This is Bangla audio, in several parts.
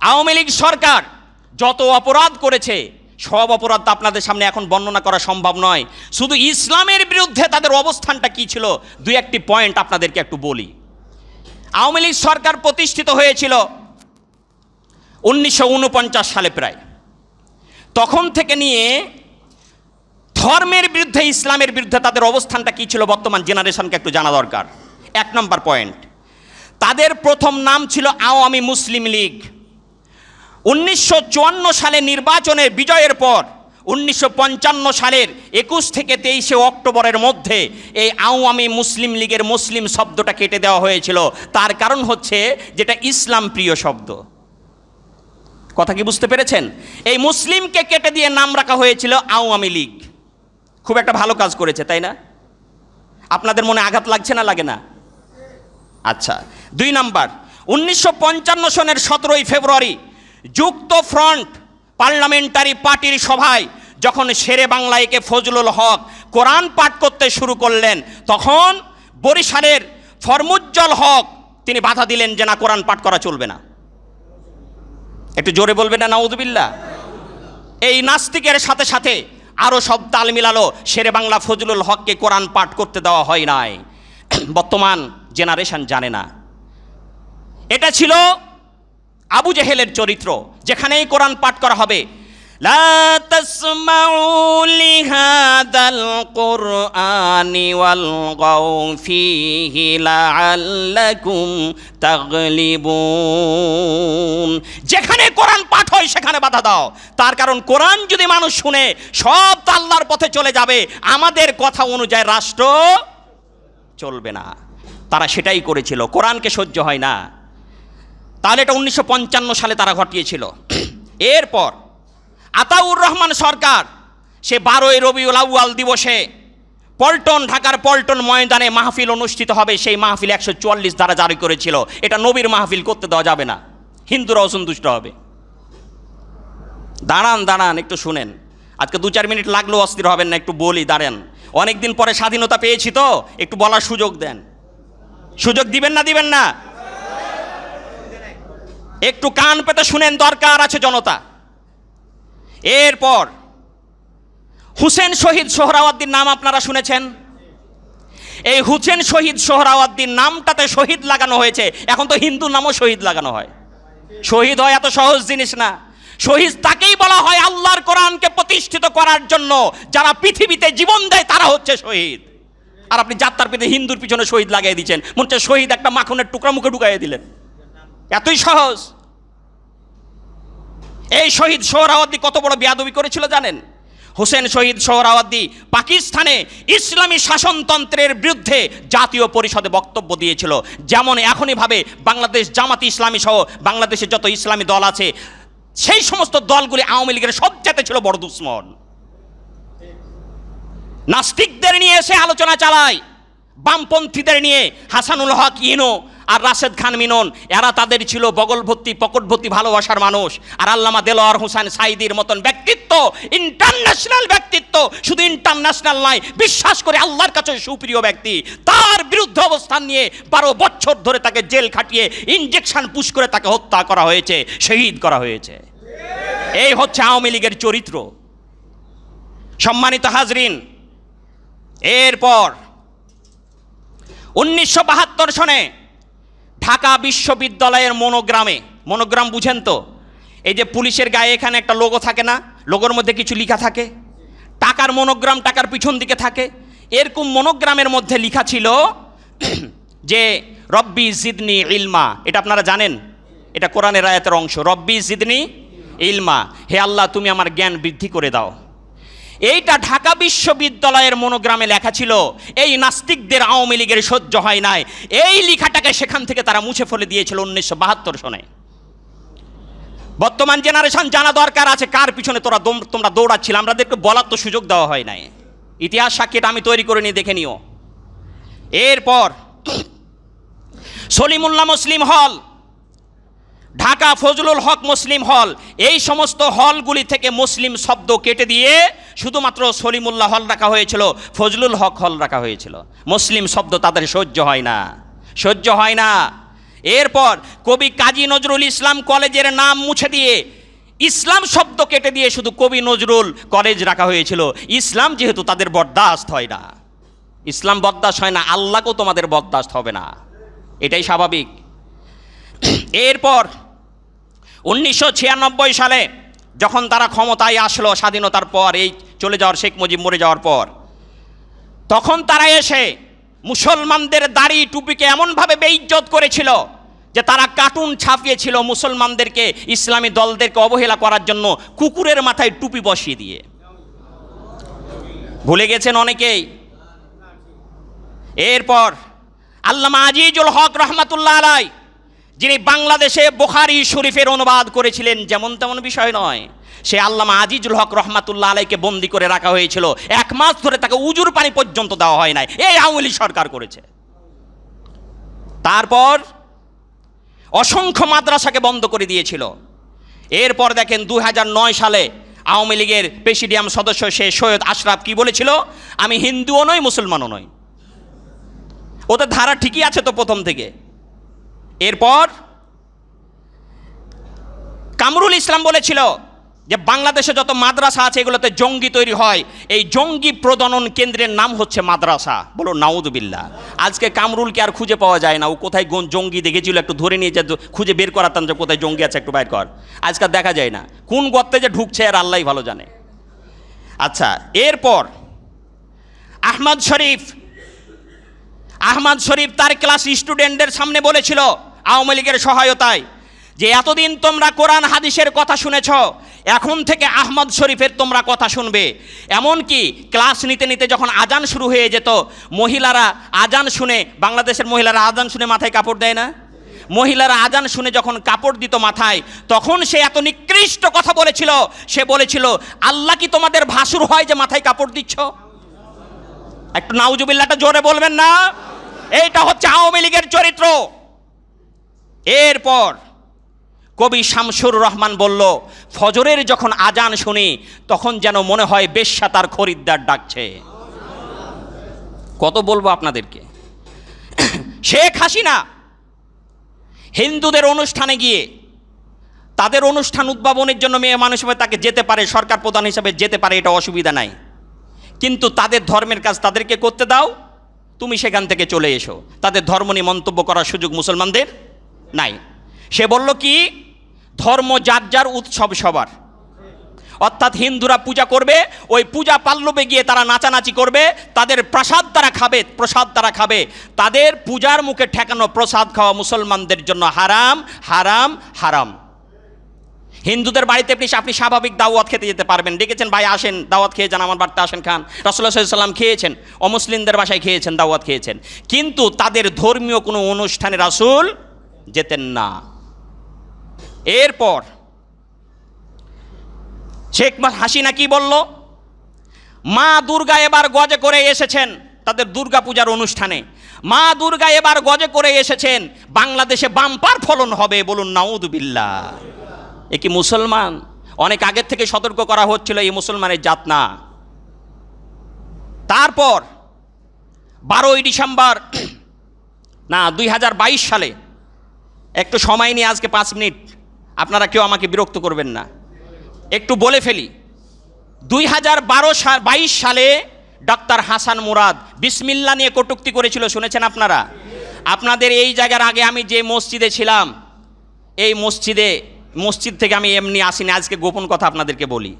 আওয়ামী লীগ সরকার যত অপরাধ করেছে, সব অপরাধ আপনাদের সামনে এখন বর্ণনা করা সম্ভব নয়। শুধু ইসলামের বিরুদ্ধে তাদের অবস্থানটা কি ছিল? দুই একটি পয়েন্ট আপনাদেরকে একটু বলি। আওয়ামী লীগ সরকার প্রতিষ্ঠিত হয়েছিল উনিশশো ঊনপঞ্চাশ সালে প্রায়। তখন থেকে নিয়ে ধর্মের বিরুদ্ধে, ইসলামের বিরুদ্ধে তাদের অবস্থানটা কী ছিল বর্তমান জেনারেশনকে একটু জানা দরকার। এক নম্বর পয়েন্ট। তাদের প্রথম নাম ছিল আওয়ামী মুসলিম লীগ। উনিশশো চুয়ান্ন সালে নির্বাচনের বিজয়ের পর, উনিশশো পঞ্চান্ন সালের একুশ থেকে তেইশে অক্টোবরের মধ্যে এই আওয়ামী মুসলিম লীগের মুসলিম শব্দটা কেটে দেওয়া হয়েছিল। তার কারণ হচ্ছে যেটা ইসলাম প্রিয় শব্দ। কথা কি বুঝতে পেরেছেন? এই মুসলিমকে কেটে দিয়ে নাম রাখা হয়েছিল আওয়ামী লীগ। খুব একটা ভালো কাজ করেছে, তাই না? আপনাদের মনে আঘাত লাগছে না লাগে না? আচ্ছা দুই নাম্বার, উনিশশো পঞ্চান্ন সনের সতেরোই ফেব্রুয়ারি যুক্ত ফ্রন্ট পার্লামেন্টারি পার্টির সভায় যখন শেরে বাংলায়কে ফজলুল হক কোরআন পাঠ করতে শুরু করলেন, তখন বরিশালের ফরমুজ্জল হক তিনি বাধা দিলেন যে না, কোরআন পাঠ করা চলবে না। একটু জোরে বলবেন না নাউদুবিল্লা এই নাস্তিকের সাথে সাথে আরও সব তাল মিলালো, শেরে বাংলা ফজলুল হককে কোরআন পাঠ করতে দেওয়া হয় নাই। বর্তমান জেনারেশন জানে না। এটা ছিল আবু জেহেলের চরিত্র, যেখানেই কোরআন পাঠ করা হবে যেখানে কোরআন পাঠ হয়, সেখানে বাধা দাও। তার কারণ কোরআন যদি মানুষ শুনে, সব তো আল্লাহর পথে চলে যাবে। আমাদের কথা অনুযায়ী রাষ্ট্র চলবে না। তারা সেটাই করেছিল। কোরআনকে সহ্য হয় না। তাহলে এটা উনিশশো পঞ্চান্ন সালে তারা ঘটিয়েছিল। এরপর আতাউর রহমান সরকার, সে বারোই রবিউল আউয়াল দিবসে পল্টন, ঢাকার পল্টন ময়দানে মাহফিল অনুষ্ঠিত হবে, সেই মাহফিল একশো চুয়াল্লিশ দ্বারা জারি করেছিল। এটা নবীর মাহফিল করতে দেওয়া যাবে না। হিন্দুরা অসন্তুষ্ট হবে। দাঁড়ান দাঁড়ান, একটু শুনেন। আজকে দু চার মিনিট লাগলেও অস্থির হবেন না, একটু বলি, দাঁড়ান। অনেক দিন পরে স্বাধীনতা পেয়েছি তো, একটু বলার সুযোগ দেন। সুযোগ দিবেন না দিবেন না। একটু কান পেতে শুনেন, দরকার আছে জনতা। এরপর, হুসেন শহীদ সোহরাওয়ার্দির নাম আপনারা শুনেছেন? এই হুসেন শহীদ সোহরাওয়ার্দির নামটাতে শহীদ লাগানো হয়েছে। এখন তো হিন্দু নামও শহীদ লাগানো হয়। শহীদ হয় এত সহজ জিনিস না। শহীদ তাকেই বলা হয় আল্লাহর কোরআনকে প্রতিষ্ঠিত করার জন্য। যারা পৃথিবীতে জীবন দেয়, তারা হচ্ছে শহীদ। আর আপনি যাত্রার পেতে হিন্দুর পিছনে শহীদ লাগিয়ে দিচ্ছেন। মনে হচ্ছে শহীদ একটা মাখনের টুকরা মুখে ঢুকাইয়ে দিলেন। এতই সহজ। এই শহীদ সোহরাওয়ার্দী কত বড় বেয়াদবি করেছিল জানেন? হোসেন শহীদ সোহরাওয়ার্দী পাকিস্তানে ইসলামী শাসনতন্ত্রের বিরুদ্ধে জাতীয় পরিষদে বক্তব্য দিয়েছিল। যেমন এখনইভাবে বাংলাদেশ জামাতি ইসলামী সহ বাংলাদেশে যত ইসলামী দল আছে, সেই সমস্ত দলগুলি আওয়ামী লীগের সবচেয়ে ছিল বড় দুশ্মন। নাস্তিকদের নিয়ে এসে আলোচনা চালায়, বামপন্থীদের নিয়ে হাসানুল হক, ইনো আর রাশেদ খান মিনন, এরা তাদের ছিল বগল ভর্তি পকট ভর্তি ভালোবাসার মানুষ। আর আল্লামা দেলোয়ার হোসেন সাইদির মতন ব্যক্তিত্ব ইন্টারন্যাশনাল ব্যক্তিত্ব, শুধু ইন্টারন্যাশনাল নয়, বিশ্বাস করে আল্লাহর কাছে সুপ্রিয় ব্যক্তি। তার বিরুদ্ধে অবস্থান নিয়ে বারো বছর ধরে তাকে জেল খাটিয়ে ইঞ্জেকশন পুশ করে তাকে হত্যা করা হয়েছে, শহীদ করা হয়েছে। এই হচ্ছে আওয়ামী লীগের চরিত্র। সম্মানিত হাজরিন, এরপর উনিশশো বাহাত্তর সনে ঢাকা বিশ্ববিদ্যালয়ের মনোগ্রামে, মনোগ্রাম বুঝেন তো? এই যে পুলিশের গায়ে এখানে একটা লোগো থাকে না? লোগোর মধ্যে কিছু লেখা থাকে। টাকার মনোগ্রাম টাকার পিছন দিকে থাকে। এরকম মনোগ্রামের মধ্যে লেখা ছিল যে, রব্বি জিদনি ইলমা। এটা আপনারা জানেন? এটা কোরআনের আয়াতের অংশ। রব্বি জিদনি ইলমা। হে আল্লাহ, তুমি আমার জ্ঞান বৃদ্ধি করে দাও। এইটা ঢাকা বিশ্ববিদ্যালয়ের মনোগ্রামে লেখা ছিল, এই নাস্তিকদের আওয়ামী লীগের সহ্য হয় নাই। এই লেখাটাকে সেখান থেকে তারা মুছে ফেলে দিয়েছিল উনিশশো বাহাত্তর সনে। বর্তমান জেনারেশন জানা দরকার আছে কার পিছনে তোরা তোমরা দৌড়াচ্ছিল। আমাদেরকে বলার তো সুযোগ দেওয়া হয় নাই। ইতিহাস সাক্ষীটা আমি তৈরি করে নিয়ে দেখে নিও। এরপর, সলিমুল্লাহ মুসলিম হল ঢাকা ফজলুল হক মুসলিম হল। এই সমস্ত হলগুলি থেকে মুসলিম শব্দ কেটে দিয়ে শুধুমাত্র সলিমুল্লাহ হল রাখা হয়েছিল, ফজলুল হক হল রাখা হয়েছিল। মুসলিম শব্দ তাদের সহ্য হয় না। সহ্য হয় না। এরপর কবি কাজী নজরুল ইসলাম কলেজের নাম মুছে দিয়ে ইসলাম শব্দ কেটে দিয়ে শুধু কবি নজরুল কলেজ রাখা হয়েছিল। ইসলাম যেহেতু তাদের বরদাস্ত হয় না। ইসলাম বরদাস্ত হয় না, আল্লাহকেও তোমাদের বরদাস্ত হবে না। এটাই স্বাভাবিক। এরপর উনিশশো ছিয়ানব্বই সালে যখন তারা ক্ষমতায় আসলো স্বাধীনতার পর, এই চলে যাওয়ার শেখ মুজিব মরে যাওয়ার পর, তখন তারা এসে মুসলমানদের দাড়ি টুপিকে এমনভাবে বেইজ্জত করেছিল যে তারা কার্টুন ছাপিয়েছিল মুসলমানদেরকে, ইসলামী দলদেরকে অবহেলা করার জন্য কুকুরের মাথায় টুপি বসিয়ে দিয়ে। ভুলে গেছেন অনেকেই। এরপর আল্লামা আজিজুল হক রহমাতুল্লাহ আলাই যিনি বাংলাদেশে বোখারি শরীফের অনুবাদ করেছিলেন, যেমন তেমন বিষয় নয়। সে আল্লামা আজিজুল হক রহমাতুল্লাহ আলাইকে বন্দি করে রাখা হয়েছিল। এক মাস ধরে তাকে উজুর পানি পর্যন্ত দেওয়া হয় নাই। এই আওয়ামী সরকার করেছে। তারপর অসংখ্য মাদ্রাসাকে বন্ধ করে দিয়েছিল। এরপর দেখেন দু হাজার নয় সালে আওয়ামী লীগের প্রেসিডিয়াম সদস্য সে সৈয়দ আশরাফ কি বলেছিল? আমি হিন্দুও নই, মুসলমানও নই। ওদের ধারা ঠিকই আছে তো প্রথম থেকে। এরপর কামরুল ইসলাম বলেছিল যে বাংলাদেশে যত মাদ্রাসা আছে, এগুলোতে জঙ্গি তৈরি হয়। এই জঙ্গি প্রদনন কেন্দ্রের নাম হচ্ছে মাদ্রাসা। বলো নাউদুবিল্লা আজকে কামরুলকে আর খুঁজে পাওয়া যায় না। ও কোথায় জঙ্গি দেখেছিল, একটু ধরে নিয়ে যে খুঁজে বের করাতাম যে কোথায় জঙ্গি আছে, একটু বাইর কর। আজকাল দেখা যায় না। কোন গর্তে যে ঢুকছে, আর আল্লাহ ভালো জানে। আচ্ছা এরপর আহমদ শরীফ আহমদ শরীফ তার ক্লাস স্টুডেন্টদের সামনে বলেছিল আওয়ামী লীগের সহায়তায় যে এতদিন তোমরা কোরআন হাদিসের কথা শুনেছ, এখন থেকে আহমদ শরীফের তোমরা কথা শুনবে। এমনকি ক্লাস নিতে নিতে যখন আজান শুরু হয়ে যেত, মহিলারা আজান শুনে, বাংলাদেশের মহিলারা আজান শুনে মাথায় কাপড় দেয় না? মহিলারা আজান শুনে যখন কাপড় দিত মাথায়, তখন সে এত নিকৃষ্ট কথা বলেছিল, সে বলেছিল, আল্লাহ কি তোমাদের ভাসুর হয় যে মাথায় কাপড় দিচ্ছ? একটু নাউজুবিল্লাটা জোরে বলবেন না? এইটা হচ্ছে আওয়ামী লীগের চরিত্র। এরপর কবি শামসুর রহমান বলল, ফজরের যখন আজান শুনি, তখন যেন মনে হয় বেশ্যা তার খরিদ্দার ডাকছে। কত বলব আপনাদেরকে? শেখ হাসিনা হিন্দুদের অনুষ্ঠানে গিয়ে, তাদের অনুষ্ঠান উদ্ভাবনের জন্য মেয়ে মানুষ হিসেবে তাকে যেতে পারে, সরকার প্রধান হিসাবে যেতে পারে, এটা অসুবিধা নাই। কিন্তু তাদের ধর্মের কাজ তাদেরকে করতে দাও, তুমি সেখান থেকে চলে এসো। তাদের ধর্ম নিয়ে মন্তব্য করার সুযোগ মুসলমানদের নাই। সে বলল কি? ধর্ম যার যার উৎসব সবার। অর্থাৎ হিন্দুরা পূজা করবে, ওই পূজা পাল্লবে গিয়ে তারা নাচানাচি করবে, তাদের প্রসাদ তারা খাবে, প্রসাদ তারা খাবে। তাদের পূজার মুখে ঠেকানো প্রসাদ খাওয়া মুসলমানদের জন্য হারাম হারাম হারাম। হিন্দুদের বাড়িতে আপনি আপনি স্বাভাবিক দাওয়াত খেতে যেতে পারবেন। ডেকেছেন, ভাই, আসেন, দাওয়াত খেয়ে যান আমার বাড়িতে আসেন, খান। রাসুল্লাহ সাল্লাম খেয়েছেন। অমুসলিমদের বাসায় খেয়েছেন, দাওয়াত খেয়েছেন। কিন্তু তাদের ধর্মীয় কোনো অনুষ্ঠানে রাসুল যেতেন না। এরপর শেখ হাসিনা কি বলল? মা দুর্গা এবার গজে করে এসেছেন তাদের দুর্গা পূজার অনুষ্ঠানে। মা দুর্গা এবার গজে করে এসেছেন, বাংলাদেশে বাম্পার ফলন হবে বলুন নাউদুবিল্লা এ কি মুসলমান? অনেক আগের থেকে সতর্ক করা হচ্ছিল এই মুসলমানের জাত না। তারপর বারোই ডিসেম্বর, না, দুই হাজার বাইশ সালে একটু সময় নিয়ে আজকে পাঁচ মিনিট। আপনারা কেউ আমাকে বিরক্ত করবেন না। একটু বলে ফেলি। দুই হাজার বারো বাইশ সালে ডক্টর হাসান মুরাদ বিসমিল্লা নিয়ে কটুক্তি করেছিল, শুনেছেন আপনারা? আপনাদের এই জায়গার আগে আমি যে মসজিদে ছিলাম, এই মসজিদে, মসজিদ থেকে আমি এমনি আসিনি, আজকে গোপন কথা আপনাদেরকে বলি।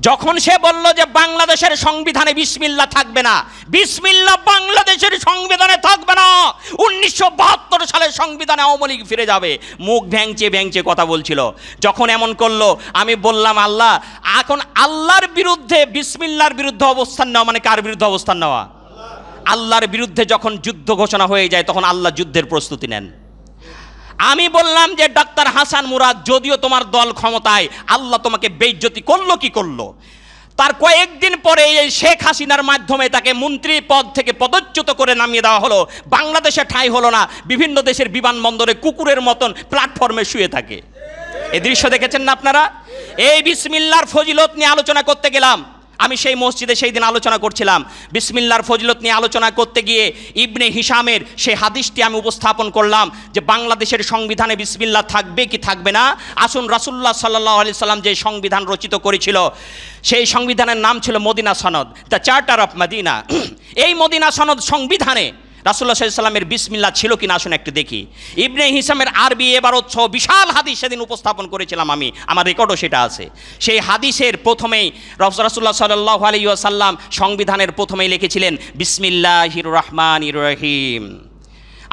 যখন সে বলল যে বাংলাদেশের সংবিধানে বিসমিল্লা থাকবে না, বিসমিল্লা বাংলাদেশের সংবিধানে থাকবে না, উনিশশো বাহাত্তর সালের সংবিধানে আওয়ামী লীগ ফিরে যাবে। মুখ ভ্যাংচে ভ্যাংচে কথা বলছিল। যখন এমন করল, আমি বললাম, আল্লাহ, এখন আল্লাহর বিরুদ্ধে বিসমিল্লার বিরুদ্ধে অবস্থান নেওয়া মানে কার বিরুদ্ধে অবস্থান নেওয়া? আল্লাহর বিরুদ্ধে যখন যুদ্ধ ঘোষণা হয়ে যায়, তখন আল্লাহ যুদ্ধের প্রস্তুতি নেন। আমি বললাম যে, ডাক্তার হাসান মুরাদ, যদিও তোমার দল ক্ষমতায়, আল্লাহ তোমাকে বেইজ্জতি করল কি করল? তার কয়েকদিন পরে এই শেখ হাসিনার মাধ্যমে তাকে মন্ত্রী পদ থেকে পদচ্যুত করে নামিয়ে দেওয়া হলো। বাংলাদেশে ঠাঁই হলো না, বিভিন্ন দেশের বিমানবন্দরে কুকুরের মতন প্ল্যাটফর্মে শুয়ে থাকে। এই দৃশ্য দেখেছেন না আপনারা? এই বিসমিল্লার ফজিলত নিয়ে আলোচনা করতে গেলাম। আমি সেই মসজিদে সেই দিন আলোচনা করছিলাম। বিসমিল্লার ফজলত নিয়ে আলোচনা করতে গিয়ে ইবনে হিসামের সেই হাদিসটি আমি উপস্থাপন করলাম যে বাংলাদেশের সংবিধানে বিসমিল্লা থাকবে কি থাকবে না? আসুন রাসুল্লাহ সাল্লাহ আলি সাল্লাম যে সংবিধান রচিত করেছিল, সেই সংবিধানের নাম ছিল মদিনা সনদ, দ্য চার্টার অফ মদিনা। এই মদিনা সনদ সংবিধানে রাসুল্লাহ সাল্লামের বিসমিল্লা ছিল কিনা আসুন একটু দেখি। ইবনে হিসামের আরবি এবারত ছ বিশাল হাদিস সেদিন উপস্থাপন করেছিলাম আমি, আমার রেকর্ডও সেটা আছে। সেই হাদিসের প্রথমেই রাসুল্লাহ সাল্লাহ আলী সাল্লাম সংবিধানের প্রথমেই লিখেছিলেন, বিসমিল্লাহির রহমান রহিম।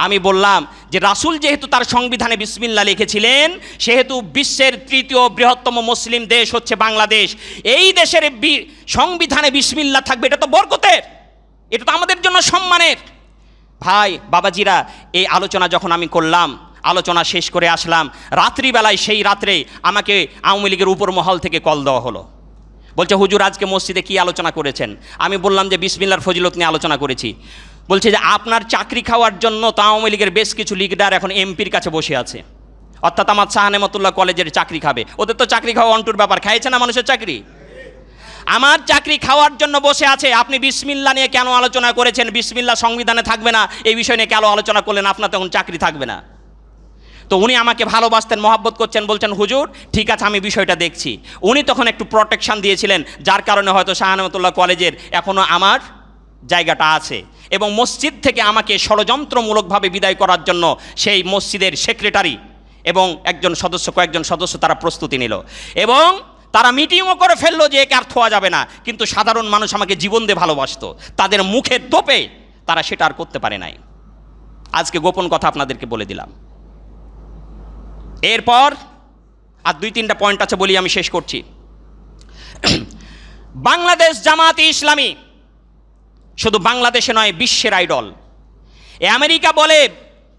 আমি বললাম যে রাসুল যেহেতু তার সংবিধানে বিসমিল্লা লিখেছিলেন, সেহেতু বিশ্বের তৃতীয় বৃহত্তম মুসলিম দেশ হচ্ছে বাংলাদেশ। এই দেশের সংবিধানে বিসমিল্লা থাকবে, এটা তো বরকতের, এটা তো আমাদের জন্য সম্মানের। ভাই, বাবাজিরা, এই আলোচনা যখন আমি করলাম, আলোচনা শেষ করে আসলাম, রাত্রিবেলায় সেই রাত্রে আমাকে আওয়ামী লীগের উপর মহল থেকে কল দেওয়া হলো। বলছে, হুজুর, আজকে মসজিদে কি আলোচনা করেছেন? আমি বললাম যে, বিসমিল্লার ফজিলত নিয়ে আলোচনা করেছি। বলছে যে, আপনার চাকরি খাওয়ার জন্য তো আওয়ামী লীগের বেশ কিছু লিডার এখন এমপির কাছে বসে আছে। অর্থাৎ আমার শাহনেমতুল্লাহ কলেজের চাকরি খাবে। ওদের তো চাকরি খাওয়া অন্টুর ব্যাপার খাইছে না মানুষের চাকরি? আমার চাকরি খাওয়ার জন্য বসে আছে, আপনি বিসমিল্লা নিয়ে কেন আলোচনা করেছেন? বিসমিল্লা সংবিধানে থাকবে না, এই বিষয় নিয়ে কেন আলোচনা করলেন? আপনার তখন চাকরি থাকবে না। তো উনি আমাকে ভালোবাসতেন, মহাব্বত করছেন, বলছেন, হুজুর, ঠিক আছে, আমি বিষয়টা দেখছি। উনি তখন একটু প্রোটেকশন দিয়েছিলেন, যার কারণে হয়তো শাহানমতুল্লাহ কলেজের এখনও আমার জায়গাটা আছে। এবং মসজিদ থেকে আমাকে ষড়যন্ত্রমূলকভাবে বিদায় করার জন্য সেই মসজিদের সেক্রেটারি এবং একজন সদস্য, কয়েকজন সদস্য তারা প্রস্তুতি নিল। এবং তারা মিটিংও করে ফেলল যে একে আর থোয়া যাবে না। কিন্তু সাধারণ মানুষ আমাকে জীবন দিয়ে ভালোবাসত। তাদের মুখের তোপে তারা সেটা আর করতে পারে নাই। আজকে গোপন কথা আপনাদেরকে বলে দিলাম। এরপর আর দুই তিনটা পয়েন্ট আছে বলি আমি শেষ করছি। বাংলাদেশ জামাতে ইসলামী শুধু বাংলাদেশে নয়, বিশ্বের আইডল। এ আমেরিকা বলে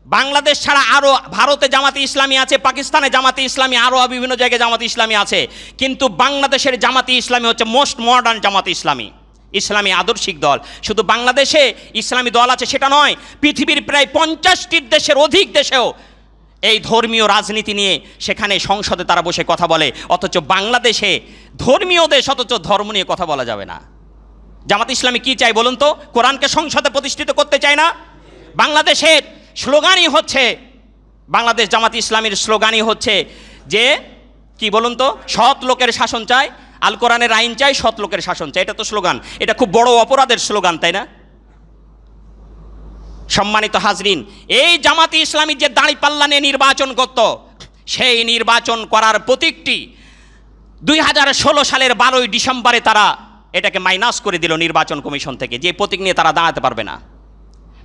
বাংলাদেশ ছাড়া আরও ভারতে জামাতে ইসলামী আছে, পাকিস্তানে জামাতে ইসলামী আরও বিভিন্ন জায়গায় জামাতে ইসলামী আছে। কিন্তু বাংলাদেশের জামাতে ইসলামী হচ্ছে মোস্ট মডার্ন জামাতে ইসলামী। ইসলামী আদর্শিক দল। শুধু বাংলাদেশে ইসলামী দল আছে সেটা নয়, পৃথিবীর প্রায় পঞ্চাশটির দেশের অধিক দেশেও এই ধর্মীয় রাজনীতি নিয়ে সেখানে সংসদে তারা বসে কথা বলে। অথচ বাংলাদেশে ধর্মীয় দেশ, অথচ ধর্ম নিয়ে কথা বলা যাবে না। জামাত ইসলামী কি চাই বলুন তো? কোরআনকে সংসদে প্রতিষ্ঠিত করতে চায় না? বাংলাদেশের স্লোগানই হচ্ছে বাংলাদেশ জামাত ইসলামীর স্লোগানই হচ্ছে যে, কি বলুন তো, সৎ লোকের শাসন চাই আল কোরআনের আইন চাই সৎ লোকের শাসন চাই এটা তো স্লোগান। এটা খুব বড় অপরাধের স্লোগান, তাই না? সম্মানিত হাজরিন, এই জামাতি ইসলামী যে দাঁড়িপাল্লা নিয়ে নির্বাচন করত, সেই নির্বাচন করার প্রতীকটি দুই হাজার ষোলো সালের বারোই ডিসেম্বরে তারা এটাকে মাইনাস করে দিল নির্বাচন কমিশন থেকে। যে প্রতীক নিয়ে তারা দাঁড়াতে পারবে না।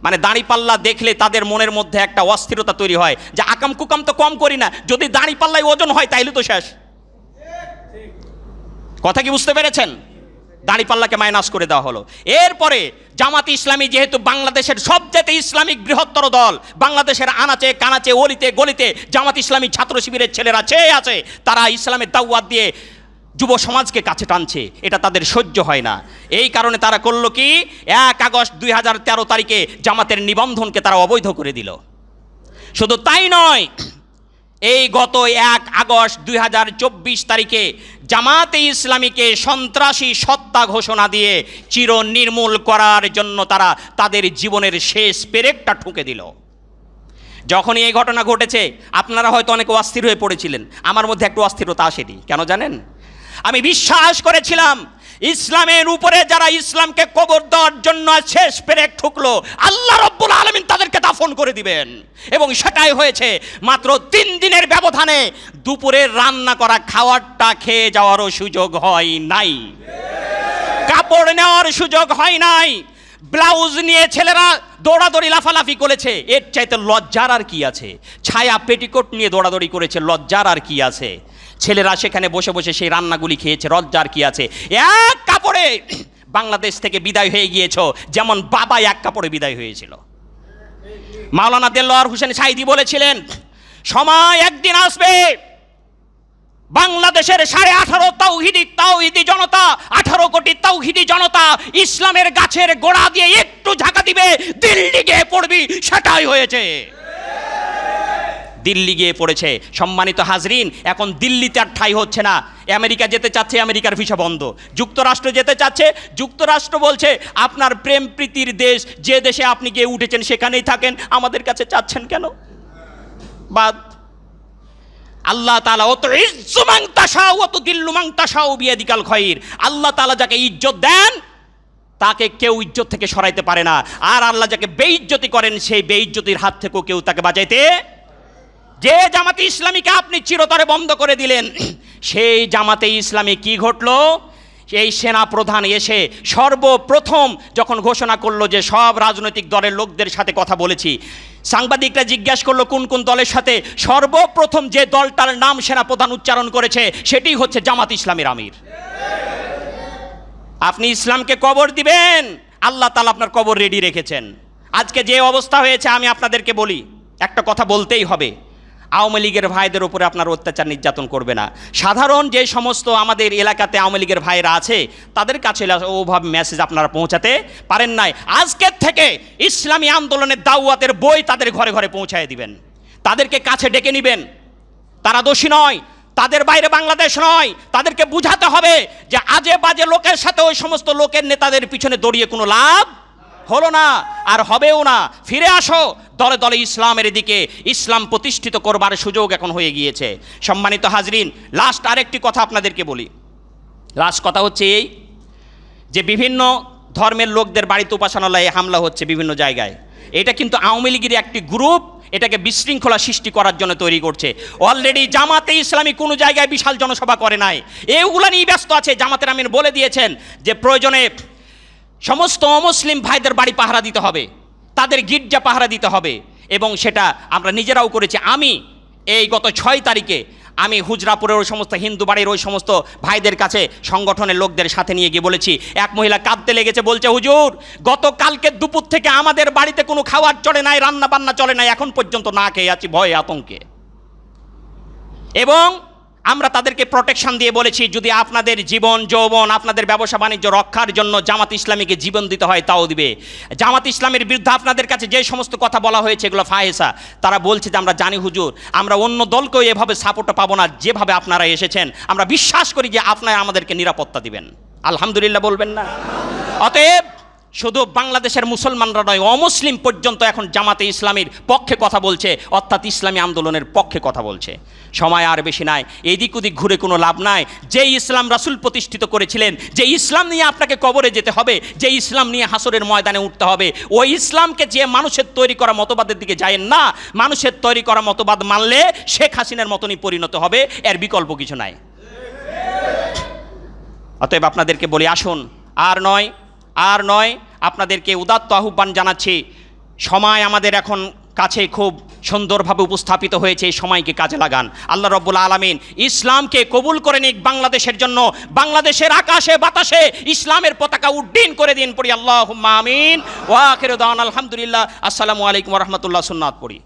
মানে দাঁড়িপাল্লা দেখলে তাদের মনের মধ্যে একটা অস্থিরতা তৈরি হয় যে আকাম কুকাম তো কম করি না, যদি দাঁড়িপাল্লায় ওজন হয় তাইলে তো শেষ। কথা কি বুঝতে পেরেছেন? দাঁড়িপাল্লাকে মাইনাস করে দেওয়া হলো। এরপরে জামাত ইসলামী যেহেতু বাংলাদেশের সবচেয়ে ইসলামিক বৃহত্তর দল, বাংলাদেশের আনাচে, কানাচে, অলিতে, গলিতে জামাত ইসলামী ছাত্র শিবিরের ছেলেরা চেয়ে আছে, তারা ইসলামের দাওয়াত দিয়ে যুব সমাজকে কাছে টানছে, এটা তাদের সহ্য হয় না। এই কারণে তারা করল কি, এক আগস্ট দুই হাজার তেরো তারিখে জামাতের নিবন্ধনকে তারা অবৈধ করে দিল। শুধু তাই নয়, এই গত এক আগস্ট দুই হাজার চব্বিশ তারিখে জামাতে ইসলামীকে সন্ত্রাসী সত্তা ঘোষণা দিয়ে চির নির্মূল করার জন্য তারা তাদের জীবনের শেষ পেরেকটা ঠুকে দিল। যখনই এই ঘটনা ঘটেছে, আপনারা হয়তো অনেক অস্থির হয়ে পড়েছিলেন, আমার মধ্যে একটু অস্থিরতা আসেনি, কেন জানেন? আমি বিশ্বাস করেছিলাম, ইসলামের উপরে যারা ইসলামকে কবর দেওয়ার জন্য শেষ পেরে ঠুকলো, আল্লাহ রব্বুল আলমিন তাদেরকে দাফন করে দিবেন। এবং সেটাই হয়েছে, মাত্র তিন দিনের ব্যবধানে দুপুরের রান্না করা খাওয়ারটা খেয়ে যাওয়ারও সুযোগ হয় নাই। কাপড় নেওয়ার সুযোগ হয় নাই। ব্লাউজ নিয়ে ছেলেরা দৌড়াদৌড়ি, লাফালাফি করেছে। এর চাইতে লজ্জার আর কি আছে? ছায়া, পেটিকোট নিয়ে দৌড়াদৌড়ি করেছে, লজ্জার আর কি আছে? ছেলেরা সেখানে বসে বসে সেই রান্নাগুলি খেয়েছে, লজ্জার কি আছে? এক কাপড়ে বাংলাদেশ থেকে বিদায় হয়ে গিয়েছ, যেমন বাবা এক কাপড়ে বিদায় হয়েছিল। মাওলানা দেল্লোয়ার হোসেন সাইদি বলেছিলেন, সময় একদিন আসবে বাংলাদেশের সাড়ে আঠারো তাওহিদি তাওহিদি জনতা, আঠারো কোটি তাওহিদি জনতা ইসলামের গাছের গোড়া দিয়ে একটু ঝাঁকা দিবে, দিল্লি গিয়ে পড়বি, সেটাই হয়েছে। দিল্লি গিয়ে পড়েছে। সম্মানিত হাজরিন, এখন দিল্লিতে আর ঠাই হচ্ছে না। আমেরিকা যেতে চাচ্ছে, আমেরিকার ভিসা বন্ধ। যুক্তরাষ্ট্র যেতে চাচ্ছে, যুক্তরাষ্ট্র বলছে, আপনার প্রেম প্রীতির দেশ, যে দেশে আপনি গিয়ে উঠেছেন সেখানেই থাকেন। আমাদের কাছে চাচ্ছেন কেন? বাদ। আল্লাহ তালা অত ইজ্জুমাং তাসাও অত দিল্লুমাং তাসাও বিয়াদিকাল খয়ের আল্লাহ তালা যাকে ইজ্জত দেন, তাকে কেউ ইজ্জত থেকে সরাইতে পারে না। আর আল্লাহ যাকে বেইজ্জতি করেন, সেই বেইজ্জতির হাত থেকেও কেউ তাকে বাঁচাইতে যে জামাতে ইসলামীকে আপনি চিরতরে বন্ধ করে দিলেন। সেই জামাতে ইসলামী কি ঘটলো? এই সেনা প্রধান এসে সর্বপ্রথম যখন ঘোষণা করল যে সব রাজনৈতিক দলের লোকদের সাথে কথা বলেছি, সাংবাদিকরা জিজ্ঞাসা করল কোন কোন দলের সাথে, সর্বপ্রথম যে দলটার নাম সেনা প্রধান উচ্চারণ করেছে সেটি হচ্ছে জামাত ইসলামের আমির। আপনি ইসলামকে কবর দিবেন, আল্লাহ তালা আপনার কবর রেডি রেখেছেন। আজকে যে অবস্থা হয়েছে আমি আপনাদেরকে বলি, একটা কথা বলতেই হবে। আওয়ামী লীগের ভাইদের উপরে আপনার অত্যাচার নির্যাতন করবে না। সাধারণ যে সমস্ত আমাদের এলাকাতে আওয়ামী লীগের ভাইরা আছে, তাদের কাছে ওভাবে মেসেজ আপনারা পৌঁছাতে পারেন নাই। আজকের থেকে ইসলামী আন্দোলনের দাওয়াতের বই তাদের ঘরে ঘরে পৌঁছায় দিবেন। তাদেরকে কাছে ডেকে নেবেন। তারা দোষী নয়, তাদের বাইরে বাংলাদেশ নয়। তাদেরকে বুঝাতে হবে যে আজে বাজে লোকের সাথে ওই সমস্ত লোকের নেতাদের পিছনে দড়িয়ে কোনো লাভ হলো না আর হবেও না। ফিরে আসো। দলে দলে ইসলামের দিকে ইসলাম প্রতিষ্ঠিত করবার সুযোগ এখন হয়ে গিয়েছে। সম্মানিত হাজরিন লাস্ট আরেকটি কথা আপনাদেরকে বলি। লাস্ট কথা হচ্ছে এই যে বিভিন্ন ধর্মের লোকদের বাড়িতে উপাসনালয়ে হামলা হচ্ছে বিভিন্ন জায়গায়। এটা কিন্তু আওয়ামী লীগের একটি গ্রুপ এটাকে বিশৃঙ্খলা সৃষ্টি করার জন্য তৈরি করছে। অলরেডি জামাতে ইসলামী কোনো জায়গায় বিশাল জনসভা করে নাই। এইগুলো নিয়ে ব্যস্ত আছে। জামাতের আমির বলে দিয়েছেন যে প্রয়োজনে সমস্ত অমুসলিম ভাইদের বাড়ি পাহারা দিতে হবে, তাদের গির্জা পাহারা দিতে হবে, এবং সেটা আমরা নিজেরাও করেছি। আমি এই গত ছয় তারিখে আমি হুজরাপুরের ওই সমস্ত হিন্দু বাড়ির ওই সমস্ত ভাইদের কাছে সংগঠনের লোকদের সাথে নিয়ে গিয়ে বলেছি, এক মহিলা কাঁদতে লেগেছে, বলছে, হুজুর, গতকালকে দুপুর থেকে আমাদের বাড়িতে কোনো খাবার চলে নাই রান্না বান্না চলে নাই, এখন পর্যন্ত না খেয়ে আছি, ভয়ে আতঙ্কে। এবং আমরা তাদেরকে প্রোটেকশন দিয়ে বলেছি, যদি আপনাদের জীবন, যৌবন, আপনাদের ব্যবসা, বাণিজ্য, রক্ষার জন্য জামাত ইসলামীকে জীবন দিতে হয়, তাও দিবে। জামাত ইসলামের বিরুদ্ধে আপনাদের কাছে যে সমস্ত কথা বলা হয়েছে, এগুলো ফাহেসা তারা বলছে যে আমরা জানি হুজুর, আমরা অন্য দলকেও এভাবে সাপোর্টটা পাবো না, যেভাবে আপনারা এসেছেন। আমরা বিশ্বাস করি যে আপনারা আমাদেরকে নিরাপত্তা দিবেন। আলহামদুলিল্লাহ বলবেন না। অতএব শুধু বাংলাদেশের মুসলমানরা নয়, অমুসলিম পর্যন্ত এখন জামাতে ইসলামীর পক্ষে কথা বলছে, অর্থাৎ ইসলামী আন্দোলনের পক্ষে কথা বলছে। সময় আর বেশি নাই, এদিক ওদিক ঘুরে কোনো লাভ নাই। যে ইসলাম রাসুল প্রতিষ্ঠিত করেছিলেন, যে ইসলাম নিয়ে আপনাকে কবরে যেতে হবে, যে ইসলাম নিয়ে হাসরের ময়দানে উঠতে হবে ওই ইসলামকে যে মানুষের তৈরি করা মতবাদের দিকে যায়েন না, মানুষের তৈরি করা মতবাদ মানলে শেখ হাসিনার মতনই পরিণত হবে, এর বিকল্প কিছু নাই। অতএব আপনাদেরকে বলি, আসুন, আর নয় আর নয়, আপনাদেরকে উদাত্ত আহ্বান জানাচ্ছি। সময় আমাদের এখন কাছে খুব সুন্দরভাবে উপস্থাপিত হয়েছে, এই সময়কে কাজে লাগান। আল্লাহ রব্বুল আলমিন ইসলামকে কবুল করে নিক বাংলাদেশের জন্য। বাংলাদেশের আকাশে, বাতাসে ইসলামের পতাকা উড্ডীন করে দিন পড়ি। আল্লাহ আমিন। ওয়াকের আলহামদুলিল্লাহ। আসসালামু আলাইকুম রহমতুল্লাহ। সুন্নাত পড়ি।